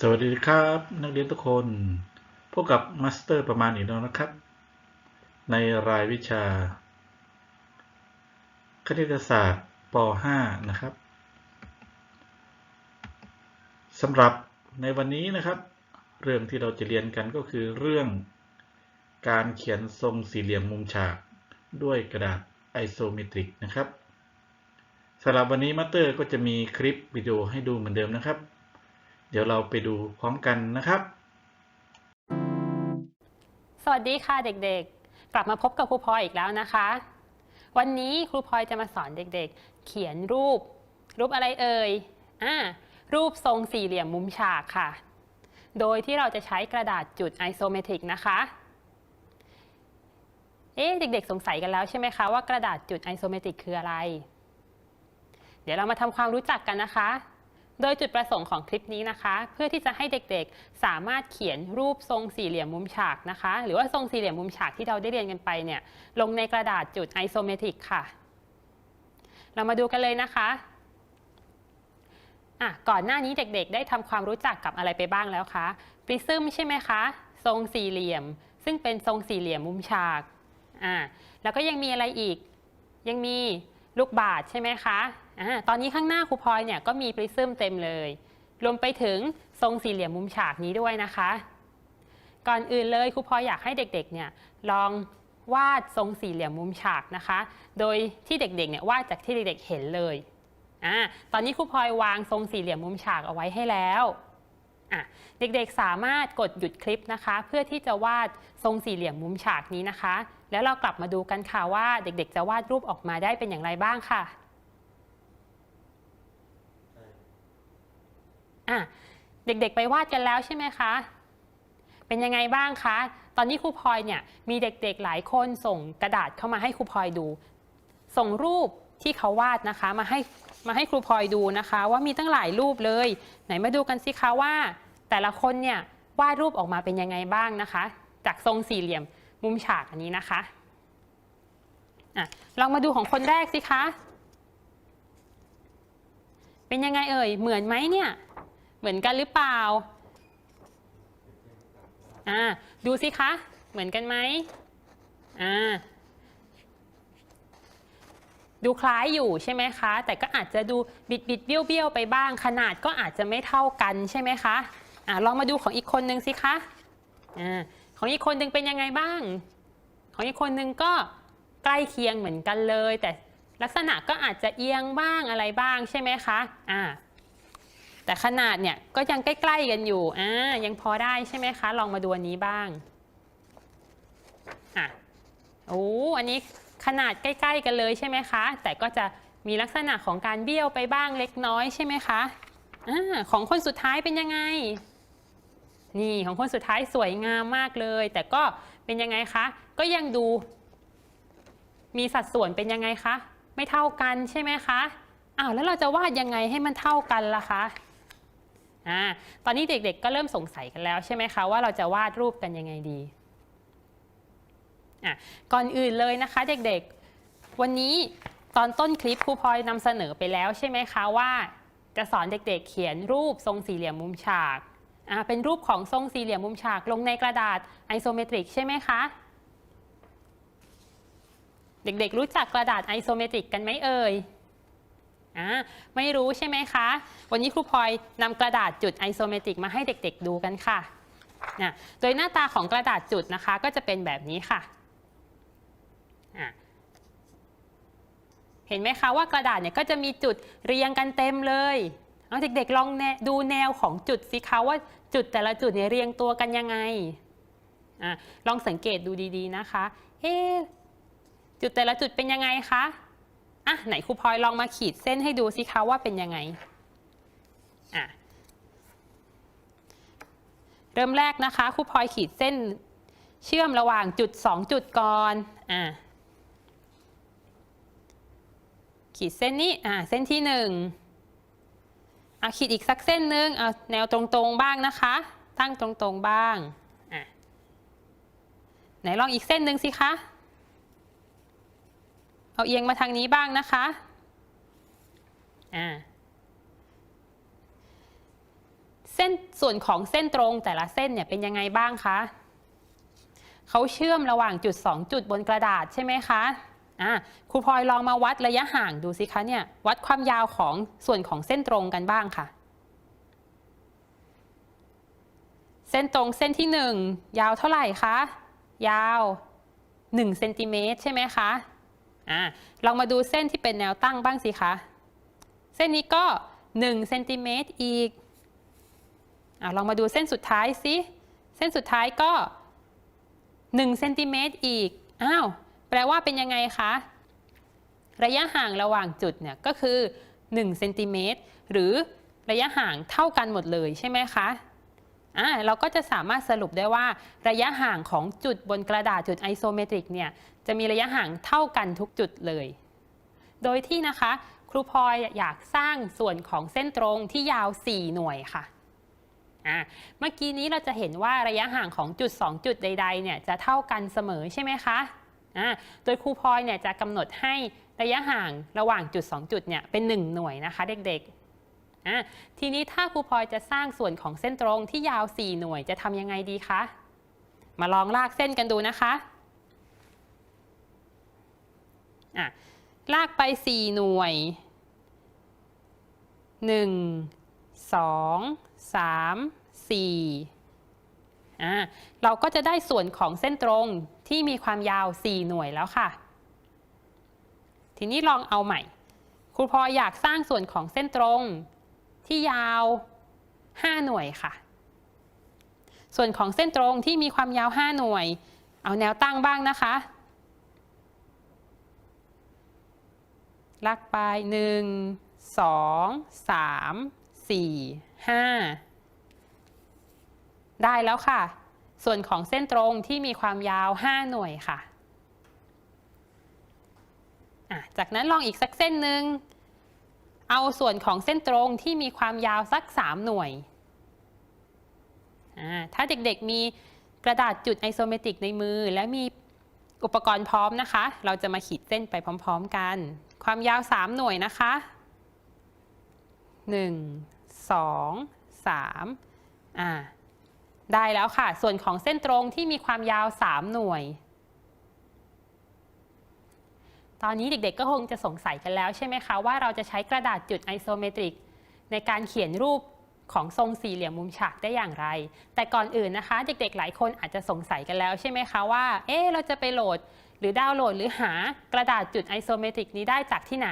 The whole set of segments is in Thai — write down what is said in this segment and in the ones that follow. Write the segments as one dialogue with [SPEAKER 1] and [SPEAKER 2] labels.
[SPEAKER 1] สวัสดีครับ นักเรียนทุกคน พบกับมาสเตอร์ประมาณอีกแล้วนะครับ ในรายวิชา คณิตศาสตร์ป .5 นะครับสำหรับในวันนี้นะครับ เรื่องที่เราจะเรียนกันก็คือเรื่องการเขียนทรงสี่เหลี่ยมมุมฉากด้วยกระดาษไอโซเมตริกนะครับสำหรับวันนี้มาสเตอร์ก็จะมีคลิปวิดีโอให้ดูเหมือนเดิมนะครับ เดี๋ยวเราไปดูพร้อมกันนะครับ
[SPEAKER 2] สวัสดีค่ะเด็กๆ กลับมาพบกับครูพลอยอีกแล้วนะคะ วันนี้ครูพลอยจะมาสอนเด็กๆ เขียนรูป รูปอะไรเอ่ยอ่ารูปทรงสี่เหลี่ยมมุมฉากค่ะ โดยที่เราจะใช้กระดาษจุดไอโซเมตริกนะคะเอ๊ะเด็กๆ สงสัยกันแล้วใช่ไหมคะว่ากระดาษจุดไอโซเมตริกคืออะไร เดี๋ยวเรามาทำความรู้จักกันนะคะ โดยจุดประสงค์ของคลิปนี้นะคะ เพื่อที่จะให้เด็กๆ สามารถเขียนรูปทรงสี่เหลี่ยมมุมฉากนะคะ หรือว่าทรงสี่เหลี่ยมมุมฉากที่เราได้เรียนกันไปเนี่ยลงในกระดาษจุดไอโซเมตริกค่ะ เรามาดูกันเลยนะคะอะก่อนหน้านี้เด็กๆ ได้ทำความรู้จักกับอะไรไปบ้างแล้วคะปริซึมใช่ไหมคะ ทรงสี่เหลี่ยม ซึ่งเป็นทรงสี่เหลี่ยมมุมฉากอ่าแล้วก็ยังมีอะไรอีก ยังมีลูกบาศก์ใช่ไหมคะ อ่าตอนนี้ข้างหน้าครูพลอยเนี่ยก็มีปริซึมเต็มเลย รวมไปถึงทรงสี่เหลี่ยมมุมฉากนี้ด้วยนะคะ ก่อนอื่นเลยครูพลอยอยากให้เด็กๆเนี่ยลองวาดทรงสี่เหลี่ยมมุมฉากนะคะ โดยที่เด็กๆเนี่ยวาดจากที่เด็กๆเห็นเลยอ่าตอนนี้ครูพลอยวางทรงสี่เหลี่ยมมุมฉากเอาไว้ให้แล้วอะเด็กๆสามารถกดหยุดคลิปนะคะ เพื่อที่จะวาดทรงสี่เหลี่ยมมุมฉากนี้นะคะ แล้วเรากลับมาดูกันค่ะว่าเด็กๆ จะวาดรูปออกมาได้เป็นอย่างไรบ้างค่ะ อะเด็กๆไปวาดกันแล้วใช่ไหมคะ เป็นยังไงบ้างคะ ตอนนี้ครูพลอยเนี่ยมีเด็กๆหลายคนส่งกระดาษเข้ามาให้ครูพลอยดู ส่งรูปที่เขาวาดนะคะมาให้มาให้ครูพลอยดูนะคะ ว่ามีตั้งหลายรูปเลย ไหนมาดูกันสิคะว่า แต่ละคนเนี่ยวาดรูปออกมาเป็นยังไงบ้างนะคะ จากทรงสี่เหลี่ยมมุมฉากอันนี้นะคะอะลองมาดูของคนแรกสิคะ เป็นยังไงเอ่ย เหมือนไหมเนี่ย เหมือนกันหรือเปล่าอ่าดูสิคะ เหมือนกันไหมอ่าดูคล้ายอยู่ใช่ไหมคะ แต่ก็อาจจะดูบิดบิดเบี้ยวเบี้ยวไปบ้าง ขนาดก็อาจจะไม่เท่ากันใช่ไหมคะอ่าลองมาดูของอีกคนนึงสิคะอ่าของอีกคนนึงเป็นยังไงบ้าง ของอีกคนนึงก็ใกล้เคียงเหมือนกันเลย แต่ลักษณะก็อาจจะเอียงบ้างอะไรบ้างใช่ไหมคะอ่า แต่ขนาดเนี่ยก็ยังใกล้ๆกันอยู่อ่ายังพอได้ใช่ไหมคะ ลองมาดูอันนี้บ้างอะโอ้อันนี้ขนาดใกล้ๆกันเลยใช่ไหมคะ แต่ก็จะมีลักษณะของการเบี้ยวไปบ้างเล็กน้อยใช่ไหมคะอ่าของคนสุดท้ายเป็นยังไง นี่ของคนสุดท้ายสวยงามมากเลย แต่ก็เป็นยังไงคะ ก็ยังดู มีสัดส่วนเป็นยังไงคะ ไม่เท่ากันใช่ไหมคะอ้าวแล้วเราจะวาดยังไงให้มันเท่ากันล่ะคะ อ่าตอนนี้เด็กๆก็เริ่มสงสัยกันแล้วใช่ไหมคะว่าเราจะวาดรูปกันยังไงดีอะก่อนอื่นเลยนะคะเด็กๆ วันนี้ตอนต้นคลิปครูพลอยนำเสนอไปแล้วใช่ไหมคะว่า จะสอนเด็กๆ เขียนรูปทรงสี่เหลี่ยมมุมฉากอ่าเป็นรูปของทรงสี่เหลี่ยมมุมฉากลงในกระดาษไอโซเมตริกใช่ไหมคะเด็กๆ รู้จักกระดาษไอโซเมตริกกันไหมเอ่ย อ่าไม่รู้ใช่ไหมคะ วันนี้ครูพลอยนำกระดาษจุดไอโซเมตริกมาให้เด็กๆดูกันค่ะนะโดยหน้าตาของกระดาษจุดนะคะก็จะเป็นแบบนี้ค่ะะเห็นไหมคะว่ากระดาษเนี่ยก็จะมีจุดเรียงกันเต็มเลยเอาเด็กๆลองดูแนวของจุดสิคะว่าจุดแต่ละจุดเนี่ยเรียงตัวกันยังไงอลองสังเกตดูดีๆนะคะ เอ๊จุดแต่ละจุดเป็นยังไงคะ อะไหนครูพลอยลองมาขีดเส้นให้ดูสิคะว่าเป็นยังไงอะเริ่มแรกนะคะครูพลอยขีดเส้นเชื่อมระหว่างจุด 2 จุดก่อนอะขีดเส้นนี้อะเส้นที่ 1อะขีดอีกสักเส้นหนึ่งเอาแนวตรงๆบ้างนะคะ ตั้งตรงๆบ้างอะไหนลองอีกเส้นหนึ่งสิคะ เอาเอียงมาทางนี้บ้างนะคะอ่าเส้นส่วนของเส้นตรงแต่ละเส้นเนี่ยเป็นยังไงบ้างคะเขาเชื่อมระหว่างจุด 2 จุดบนกระดาษใช่ไหมคะอะครูพลอยลองมาวัดระยะห่างดูสิคะเนี่ยวัดความยาวของส่วนของเส้นตรงกันบ้างค่ะ เส้นตรงเส้นที่ 1 ยาวเท่าไหร่คะยาว1เซนติเมตรใช่ไหมคะ อะลองมาดูเส้นที่เป็นแนวตั้งบ้างสิคะ เส้นนี้ก็1เซนติเมตรอีกอะลองมาดูเส้นสุดท้ายสิเส้นสุดท้ายก็1เซนติเมตรอีกอ้าวแปลว่าเป็นยังไงคะ ระยะห่างระหว่างจุดเนี่ยก็คือ1เซนติเมตรหรือระยะห่างเท่ากันหมดเลยใช่ไหมคะ อ่าเราก็จะสามารถสรุปได้ว่าระยะห่างของจุดบนกระดาษจุดไอโซเมตริกเนี่ยจะมีระยะห่างเท่ากันทุกจุดเลย โดยที่นะคะ ครูพลอยอยากสร้างส่วนของเส้นตรงที่ยาว 4 หน่วยค่ะอ่าเมื่อกี้นี้เราจะเห็นว่าระยะห่างของจุด 2 จุดใดๆเนี่ยจะเท่ากันเสมอใช่ไหมคะอ่าโดยครูพลอยเนี่ยจะกำหนดให้ระยะห่างระหว่างจุด 2 จุดเนี่ยเป็น 1 หน่วยนะคะเด็กๆ อ่าทีนี้ถ้าครูพลอยจะสร้างส่วนของเส้นตรงที่ยาว 4 หน่วยจะทำยังไงดีคะ มาลองลากเส้นกันดูนะคะอะลากไป 4 หน่วย 1 2 3 4อ่าเราก็จะได้ส่วนของเส้นตรงที่มีความยาว 4 หน่วยแล้วค่ะ ทีนี้ลองเอาใหม่ ครูพลอยอยากสร้างส่วนของเส้นตรง ที่ยาว 5 หน่วยค่ะ ส่วนของเส้นตรงที่มีความยาว 5 หน่วย เอาแนวตั้งบ้างนะคะ ลากไป 1 2 3 4 5 ได้แล้วค่ะ ส่วนของเส้นตรงที่มีความยาว 5 หน่วยค่ะอะจากนั้นลองอีกสักเส้นหนึ่ง เอาส่วนของเส้นตรงที่มีความยาวสัก 3 หน่วย ถ้าเด็กๆมีกระดาษจุดไอโซเมตริกในมือ และมีอุปกรณ์พร้อมนะคะ เราจะมาขีดเส้นไปพร้อมๆกัน ความยาว 3 หน่วยนะคะ 1 2 3อ่าได้แล้วค่ะ ส่วนของเส้นตรงที่มีความยาว 3 หน่วย ตอนนี้เด็กๆก็คงจะสงสัยกันแล้วใช่ไหมคะว่าเราจะใช้กระดาษจุดไอโซเมตริกในการเขียนรูปของทรงสี่เหลี่ยมมุมฉากได้อย่างไร แต่ก่อนอื่นนะคะ เด็กๆ หลายคนอาจจะสงสัยกันแล้วใช่ไหมคะว่า เอ๊เราจะไปโหลดหรือดาวน์โหลดหรือหากระดาษจุดไอโซเมตริกนี้ได้จากที่ไหน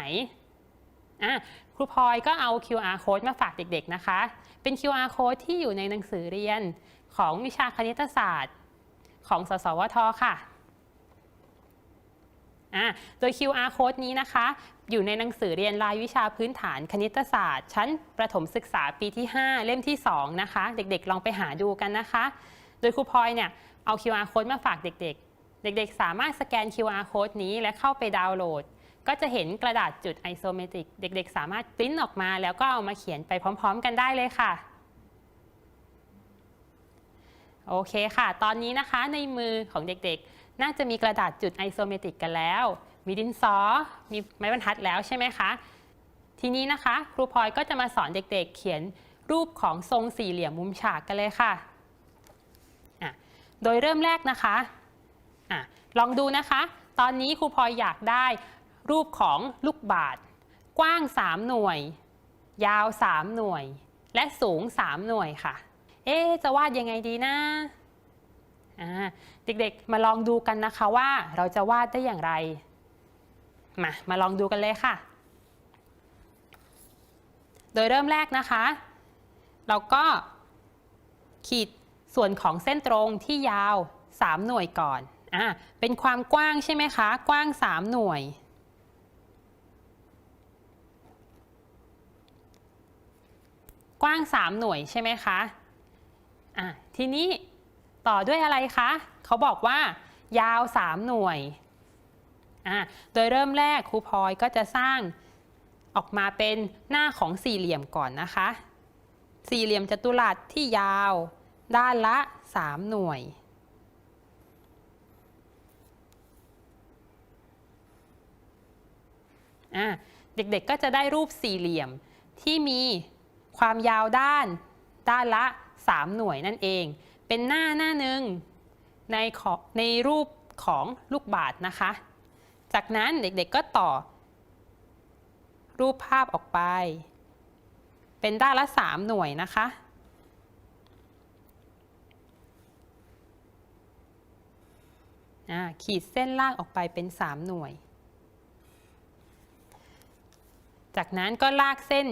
[SPEAKER 2] อะครูพลอยก็เอา QR code มาฝากเด็กๆนะคะ เป็น QR code ที่อยู่ในหนังสือเรียนของวิชาคณิตศาสตร์ ของสสวทค่ะ อะโดย QR code นี้นะคะ อยู่ในหนังสือเรียนรายวิชาพื้นฐานคณิตศาสตร์ ชั้นประถมศึกษาปีที่ 5 เล่มที่ 2 นะคะ เด็กๆ ลองไปหาดูกันนะคะ โดยครูพลอยเนี่ยเอา QR code มาฝากเด็กๆ เด็กๆ สามารถสแกน QR code นี้และเข้าไปดาวน์โหลด ก็จะเห็นกระดาษจุดไอโซเมตริก เด็กๆ สามารถปริ้นออกมา แล้วก็เอามาเขียนไปพร้อม ๆ กันได้เลยค่ะโอเคค่ะ ตอนนี้นะคะในมือของเด็กๆ น่าจะมีกระดาษจุดไอโซเมตริกกันแล้ว มีดินสอ มีไม้บรรทัดแล้วใช่ไหมคะ ทีนี้นะคะครูพลอยก็จะมาสอนเด็กๆ เขียนรูปของทรงสี่เหลี่ยมมุมฉากกันเลยค่ะะโดยเริ่มแรกนะคะอะลองดูนะคะ ตอนนี้ครูพลอยอยากได้รูปของลูกบาศก์กว้าง 3 หน่วย ยาว 3 หน่วย และสูง 3 หน่วยค่ะ เอ๊จะวาดยังไงดีนะอ่า เด็กๆ มาลองดูกันนะคะว่าเราจะวาดได้อย่างไร มา มาลองดูกันเลยค่ะ โดยเริ่มแรกนะคะ เราก็ขีดส่วนของเส้นตรงที่ยาว 3 หน่วยก่อนอ่าเป็นความกว้างใช่ไหมคะ กว้าง 3 หน่วย กว้าง 3 หน่วยใช่ไหมคะอะทีนี้ ต่อด้วยอะไรคะ เขาบอกว่ายาว 3 หน่วยอะโดยเริ่มแรกครูพลอยก็จะสร้างออกมาเป็นหน้าของสี่เหลี่ยมก่อนนะคะ สี่เหลี่ยมจัตุรัสที่ยาว ด้านละ 3 หน่วย เด็กๆก็จะได้รูปสี่เหลี่ยมที่มีความยาวด้านด้านละ 3 หน่วยนั่นเอง เป็นหน้าหน้าหนึ่งในขอในรูปของลูกบาศก์นะคะ จากนั้นเด็กๆก็ต่อ รูปภาพออกไป เป็นด้านละ 3 หน่วยนะคะ ขีดเส้นลากออกไปเป็น 3 หน่วย จากนั้นก็ลากเส้น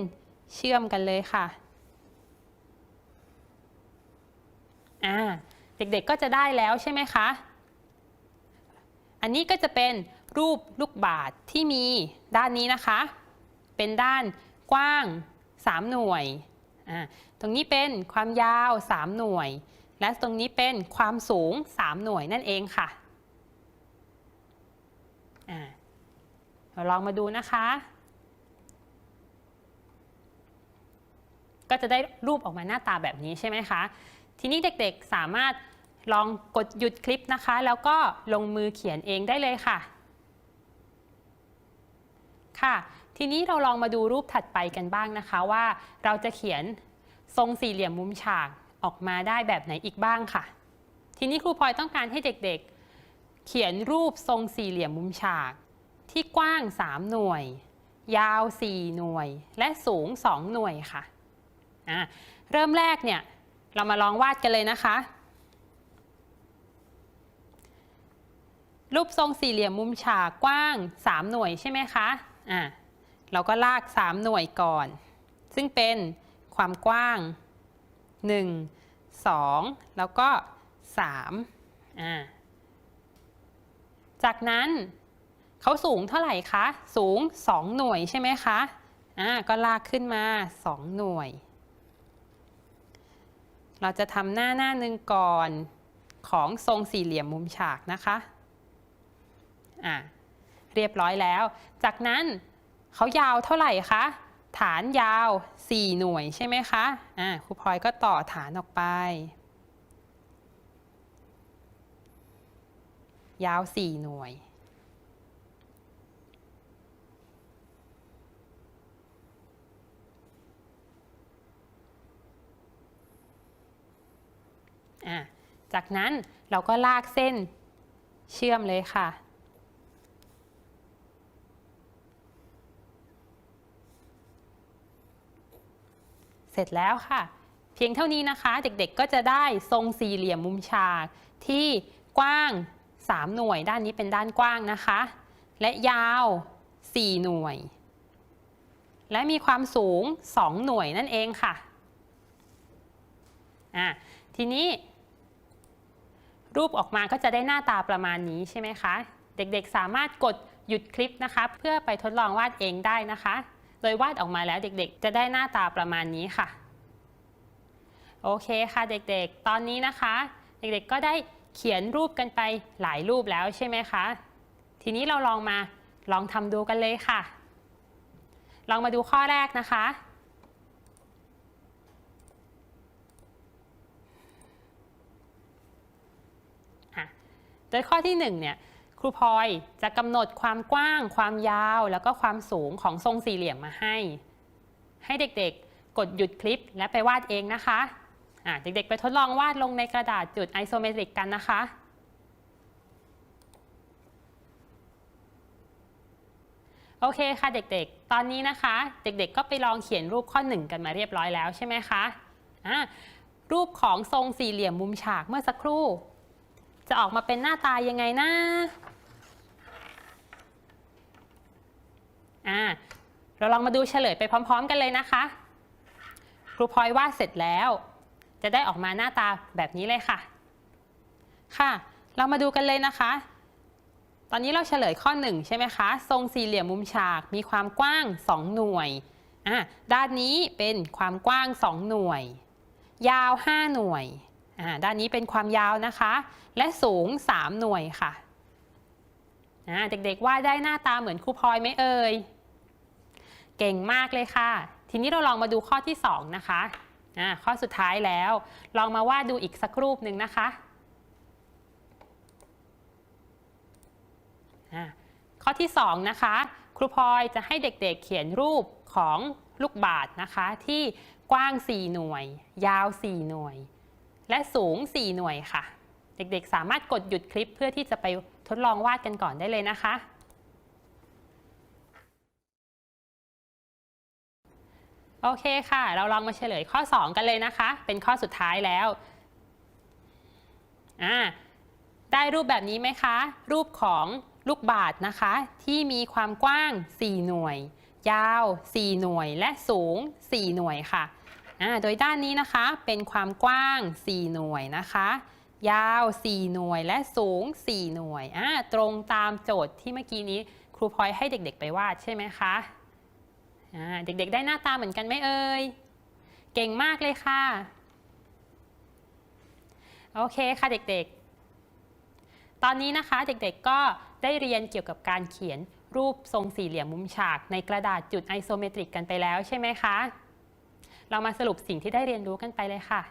[SPEAKER 2] เชื่อมกันเลยค่ะ อ่าเด็กๆก็จะได้แล้วใช่ไหมคะ อันนี้ก็จะเป็นรูปลูกบาศก์ที่มีด้านนี้นะคะ เป็นด้านกว้าง 3 หน่วยอ่าตรงนี้เป็นความยาว 3 หน่วย และตรงนี้เป็นความสูง 3 หน่วยนั่นเองค่ะเราลองมาดูนะคะ ก็จะได้รูปออกมาหน้าตาแบบนี้ใช่ไหมคะ ทีนี้เด็กๆสามารถลองกดหยุดคลิปนะคะ แล้วก็ลงมือเขียนเองได้เลยค่ะ ค่ะ ทีนี้เราลองมาดูรูปถัดไปกันบ้างนะคะว่าเราจะเขียนทรงสี่เหลี่ยมมุมฉากออกมาได้แบบไหนอีกบ้างค่ะ ทีนี้ครูพลอยต้องการให้เด็กๆ เขียนรูปทรงสี่เหลี่ยมมุมฉาก ที่กว้าง 3 หน่วย ยาว 4 หน่วย และสูง 2 หน่วยค่ะะเริ่มแรกเนี่ย เรามาลองวาดกันเลยนะคะ รูปทรงสี่เหลี่ยมมุมฉากกว้าง 3 หน่วยใช่ไหมคะอะเราก็ลาก 3 หน่วยก่อน ซึ่งเป็นความกว้าง 1 2 แล้วก็3อ่าจากนั้นเขาสูงเท่าไหร่คะ สูง 2 หน่วยใช่ไหมคะอ่าก็ลากขึ้นมา 2 หน่วย เราจะทำหน้าหน้าหนึ่งก่อนของทรงสี่เหลี่ยมมุมฉากนะคะอะเรียบร้อยแล้ว จากนั้นเขายาวเท่าไหร่คะ ฐานยาว 4 หน่วยใช่ไหมคะอะครูพลอยก็ต่อฐานออกไป ยาว 4 หน่วย อะจากนั้นเราก็ลากเส้นเชื่อมเลยค่ะ เสร็จแล้วค่ะ เพียงเท่านี้นะคะ เด็กๆก็จะได้ทรงสี่เหลี่ยมมุมฉาก ที่กว้าง 3 หน่วย ด้านนี้เป็นด้านกว้างนะคะ และยาว 4 หน่วย และมีความสูง 2 หน่วยนั่นเองค่ะอะทีนี้ รูปออกมาก็จะได้หน้าตาประมาณนี้ใช่ไหมคะ เด็กๆสามารถกดหยุดคลิปนะคะเพื่อไปทดลองวาดเองได้นะคะ โดยวาดออกมาแล้วเด็กๆ จะได้หน้าตาประมาณนี้ค่ะ โอเคค่ะเด็กๆ ตอนนี้นะคะ เด็กๆก็ได้เขียนรูปกันไปหลายรูปแล้วใช่ไหมคะ ทีนี้เราลองมาลองทำดูกันเลยค่ะ ลองมาดูข้อแรกนะคะ โดยข้อที่1เนี่ยครูพลอยจะกำหนดความกว้าง ความยาว แล้วก็ความสูงของทรงสี่เหลี่ยมมาให้ ให้เด็กๆ กดหยุดคลิปและไปวาดเองนะคะะเด็กๆ ไปทดลองวาดลงในกระดาษจุดไอโซเมตริกกันนะคะโอเคค่ะเด็กๆ ตอนนี้นะคะ เด็กๆ ก็ไปลองเขียนรูปข้อ 1 กันมาเรียบร้อยแล้วใช่ไหมคะะรูปของทรงสี่เหลี่ยมมุมฉากเมื่อสักครู่ จะออกมาเป็นหน้าตายังไงนะอ่าเราลองมาดูเฉลยไปพร้อม ๆ กันเลยนะคะ ครูพลอยวาดเสร็จแล้ว จะได้ออกมาหน้าตาแบบนี้เลยค่ะ ค่ะ เรามาดูกันเลยนะคะ ตอนนี้เราเฉลยข้อ 1 ใช่ไหมคะ ทรงสี่เหลี่ยมมุมฉากมีความกว้าง 2 หน่วยอ่าด้านนี้เป็นความกว้าง 2 หน่วย ยาว 5 หน่วย ด้านนี้เป็นความยาวนะคะ และสูง 3 หน่วยค่ะเด็กๆวาดได้หน้าตาเหมือนครูพลอยไหมเอ่ย เก่งมากเลยค่ะ ทีนี้เราลองมาดูข้อที่ 2 นะคะข้อสุดท้ายแล้ว ลองมาวาดดูอีกสักรูปหนึ่งนะคะข้อที่ 2 นะคะ ครูพลอยจะให้เด็กๆเขียนรูปของลูกบาศก์นะคะ ที่กว้าง 4 หน่วย ยาว 4 หน่วย และสูง 4 หน่วยค่ะ เด็กๆ สามารถกดหยุดคลิปเพื่อที่จะไปทดลองวาดกันก่อนได้เลยนะคะ โอเคค่ะ เราลองมาเฉลยข้อ 2 กันเลยนะคะ เป็นข้อสุดท้ายแล้วอ่าได้รูปแบบนี้ไหมคะ รูปของลูกบาศก์นะคะ ที่มีความกว้าง 4 หน่วย ยาว 4 หน่วยและสูง 4 หน่วยค่ะ โดยด้านนี้นะคะเป็นความกว้าง 4 หน่วยนะคะ ยาว 4 หน่วยและสูง 4 หน่วยอ่าตรงตามโจทย์ที่เมื่อกี้นี้ครูพลอยให้เด็กๆไปวาดใช่ไหมคะเด็กๆได้หน้าตาเหมือนกันไหมเอ่ย เก่งมากเลยค่ะ โอเคค่ะเด็กๆ ตอนนี้นะคะเด็กๆก็ได้เรียนเกี่ยวกับการเขียนรูปทรงสี่เหลี่ยมมุมฉากในกระดาษจุดไอโซเมตริกกันไปแล้วใช่ไหมคะ เรามาสรุปสิ่งที่ได้เรียนรู้กันไปเลยค่ะ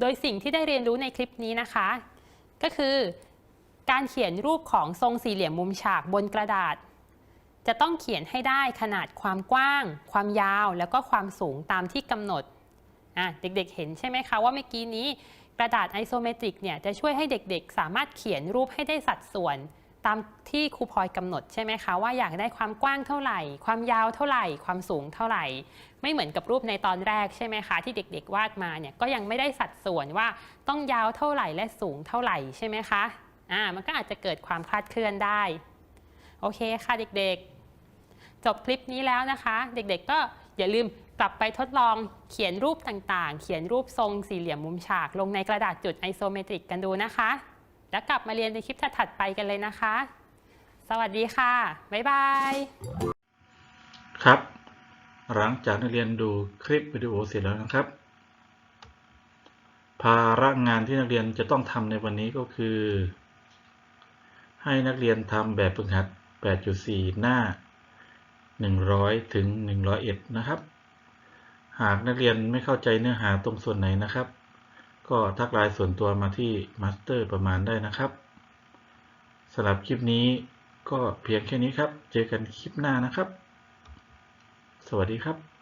[SPEAKER 2] โดยสิ่งที่ได้เรียนรู้ในคลิปนี้นะคะ ก็คือการเขียนรูปของทรงสี่เหลี่ยมมุมฉากบนกระดาษ จะต้องเขียนให้ได้ขนาดความกว้าง ความยาว แล้วก็ความสูงตามที่กำหนด เด็กๆเห็นใช่ไหมคะว่าเมื่อกี้นี้กระดาษไอโซเมตริกเนี่ยจะช่วยให้เด็กๆ สามารถเขียนรูปให้ได้สัดส่วน ตามที่ครูพลอยกำหนดใช่ไหมคะว่าอยากได้ความกว้างเท่าไหร่ ความยาวเท่าไหร่ ความสูงเท่าไหร่ ไม่เหมือนกับรูปในตอนแรกใช่ไหมคะที่เด็ก ๆ วาดมาเนี่ยก็ยังไม่ได้สัดส่วนว่าต้องยาวเท่าไหร่และสูงเท่าไหร่ใช่ไหมคะอ่ามันก็อาจจะเกิดความคลาดเคลื่อนได้โอเคค่ะเด็กๆ จบคลิปนี้แล้วนะคะ เด็กๆ ก็อย่าลืมกลับไปทดลองเขียนรูปต่างๆ เขียนรูปทรงสี่เหลี่ยมมุมฉาก ลงในกระดาษจุดไอโซเมตริกกันดูนะคะ แล้วกลับมาเรียนในคลิปถัดๆไปกันเลยนะคะ สวัสดีค่ะ บ๊ายบาย
[SPEAKER 1] ครับ หลังจากนักเรียนดูคลิปวิดีโอเสร็จแล้วนะครับ ภาระงานที่นักเรียนจะต้องทำในวันนี้ก็คือ ให้นักเรียนทำแบบฝึกหัด 8.4 หน้า 100 ถึง 101 นะครับ หากนักเรียนไม่เข้าใจเนื้อหาตรงส่วนไหนนะครับ ก็ทักไลน์ส่วนตัวมาที่มาสเตอร์ประมาณได้นะครับสำหรับคลิปนี้ก็เพียงแค่นี้ครับ เจอกันคลิปหน้านะครับ สวัสดีครับ